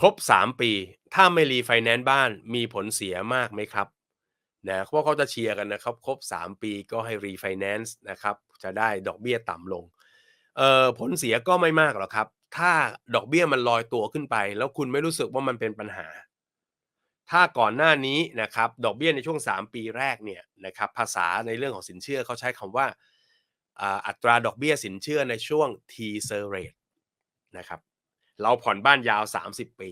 ครบ 3 ปี ถ้าไม่รีไฟแนนซ์บ้านมีผลเสียมากไหมครับนะเพราะเขาจะเชียร์กันนะครับ ครบ 3 ปีก็ให้รีไฟแนนซ์นะครับ จะได้ดอกเบี้ยต่ำลงเอ่อผลเสียก็ไม่มากหรอกครับ ถ้าดอกเบี้ยมันลอยตัวขึ้นไป แล้วคุณไม่รู้สึกว่ามันเป็นปัญหา ถ้าก่อนหน้านี้นะครับ ดอกเบี้ยในช่วง 3 ปีแรกเนี่ยนะครับ ภาษาในเรื่องของสินเชื่อเขาใช้คำว่าอ่าอัตราดอกเบี้ยสินเชื่อในช่วง teaser rate นะครับ เราผ่อนบ้านยาว 30 ปี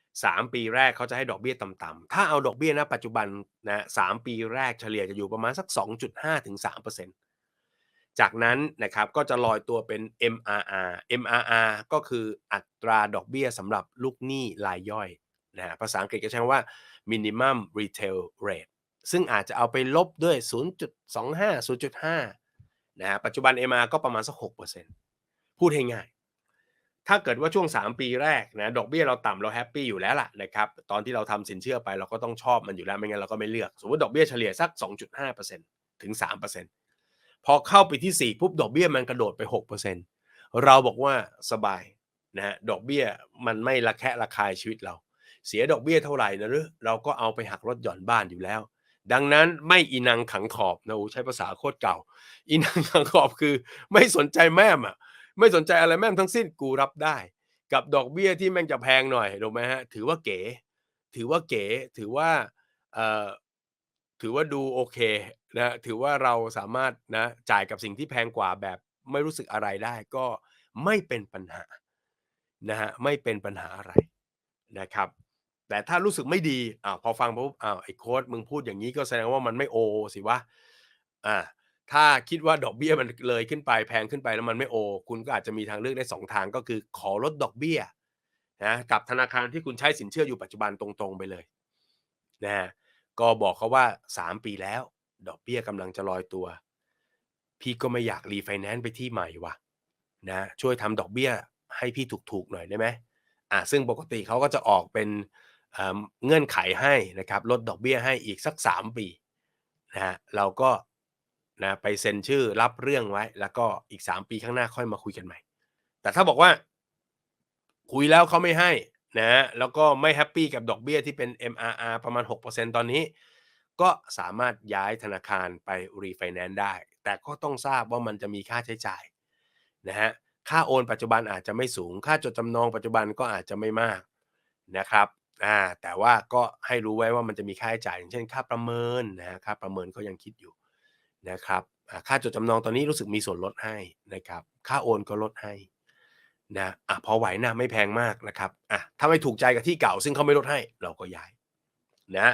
3 ปีแรกเขาจะให้ดอกเบี้ยต่ำๆถ้าเอาดอกเบี้ยณปัจจุบันนะ3ปีแรกเฉลี่ยจะอยู่ประมาณสัก 2.5ถึง3%จากนั้นนะครับก็จะลอยตัวเป็น MRR MRR ก็คืออัตราดอกเบี้ยสำหรับลูกหนี้รายย่อยนะภาษาอังกฤษก็ใช้ว่า minimum retail rate ซึ่งอาจจะเอาไปลบด้วย 0.25 0.5นะฮะปัจจุบัน MR ก็ประมาณสัก 6%พูดให้ง่าย ถ้าเกิดว่าช่วง 3 ปีแรกนะดอกเบี้ยเราต่ำเราแฮปปี้อยู่แล้วล่ะนะครับตอนที่เราทำสินเชื่อไปเราก็ต้องชอบมันอยู่แล้วไม่งั้นเราก็ไม่เลือก สมมติดอกเบี้ยเฉลี่ยสัก 2.5%ถึง 3%พอเข้าไปที่ 4 ปุ๊บดอกเบี้ยมันกระโดดไป 6%เราบอกว่าสบายนะฮะดอกเบี้ยมันไม่ระแคะระคายชีวิตเรา เสียดอกเบี้ยเท่าไหร่นะหรือเราก็เอาไปหักลดหย่อนบ้านอยู่แล้ว ดังนั้นไม่อีนังขังขอบนะโอ้ใช้ภาษาโคตรเก่าอีนังขังขอบคือไม่สนใจแม่มอะ ไม่สนใจอะไรแม่งทั้งสิ้นกูรับได้ กับดอกเบี้ยที่แม่งจะแพงหน่อยถูกไหมฮะถือว่าเก๋ถือว่าเก๋ถือว่าเอ่อถือว่าดูโอเคนะถือว่าเราสามารถนะจ่ายกับสิ่งที่แพงกว่าแบบไม่รู้สึกอะไรได้ก็ไม่เป็นปัญหานะฮะไม่เป็นปัญหาอะไรนะครับ แต่ถ้ารู้สึกไม่ดีอ่าพอฟังปุ๊บอ้าวไอ้โค้ดมึงพูดอย่างนี้ก็แสดงว่ามันไม่โอสิวะอ่า ถ้าคิดว่าดอกเบี้ยมันเลยขึ้นไปแพงขึ้นไปแล้วมันไม่โอ คุณก็อาจจะมีทางเลือกได้ 2 ทางก็คือขอลดดอกเบี้ยนะกับธนาคารที่คุณใช้สินเชื่ออยู่ปัจจุบันตรงๆไปเลยนะก็บอกเขาว่า 3 ปีแล้ว ดอกเบี้ยกำลังจะลอยตัว พี่ก็ไม่อยากรีไฟแนนซ์ไปที่ใหม่วะนะช่วยทำดอกเบี้ยให้พี่ถูกๆหน่อยได้ไหมอ่าซึ่งปกติเขาก็จะออกเป็นเงื่อนไขให้นะครับลดดอกเบี้ยให้อีกสัก 3 ปีนะฮะเราก็ นะไปเซ็นชื่อรับเรื่องไว้ แล้วก็อีก 3 ปีข้างหน้าค่อยมาคุยกันใหม่ แต่ถ้าบอกว่า คุยแล้วเขาไม่ให้นะแล้วก็ไม่แฮปปี้กับดอกเบี้ยที่เป็น MRR ประมาณ 6%ตอนนี้ ก็สามารถย้ายธนาคารไปรีไฟแนนซ์ได้ แต่ก็ต้องทราบว่ามันจะมีค่าใช้จ่ายนะฮะค่าโอนปัจจุบันอาจจะไม่สูง ค่าจดจำนองปัจจุบันก็อาจจะไม่มากนะครับอ่าแต่ว่าก็ให้รู้ไว้ว่ามันจะมีค่าใช้จ่ายอย่างเช่น ค่าประเมินนะค่าประเมินก็ยังคิดอยู่ นะครับค่าจดจำนองตอนนี้รู้สึกมีส่วนลดให้นะครับค่าโอนก็ลดให้นะอะพอไหวนะไม่แพงมากนะครับอะถ้าไม่ถูกใจกับที่เก่าซึ่งเขาไม่ลดให้เราก็ย้ายนะ